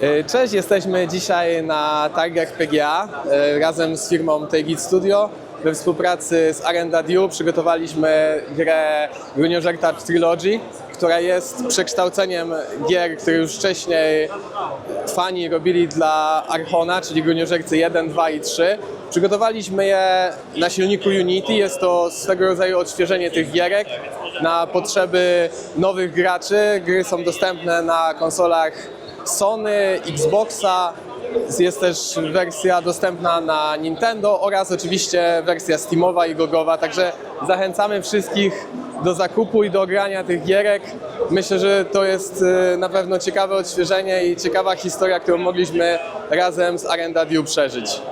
E, Cześć, jesteśmy dzisiaj na targach PGA e, razem z firmą Take Studio. We współpracy z Arenda Dew przygotowaliśmy grę Juniorze Trilogy, która jest przekształceniem gier, które już wcześniej fani robili dla Archona, czyli Gruniożercy 1, 2 i 3. Przygotowaliśmy je na silniku Unity. Jest to swego rodzaju odświeżenie tych gierek na potrzeby nowych graczy. Gry są dostępne na konsolach Sony, Xboxa. Jest też wersja dostępna na Nintendo oraz oczywiście wersja Steamowa i Gogowa. Także zachęcamy wszystkich do zakupu i do grania tych gierek. Myślę, że to jest y, na pewno ciekawe odświeżenie i ciekawa historia, którą mogliśmy razem z Arenda View przeżyć.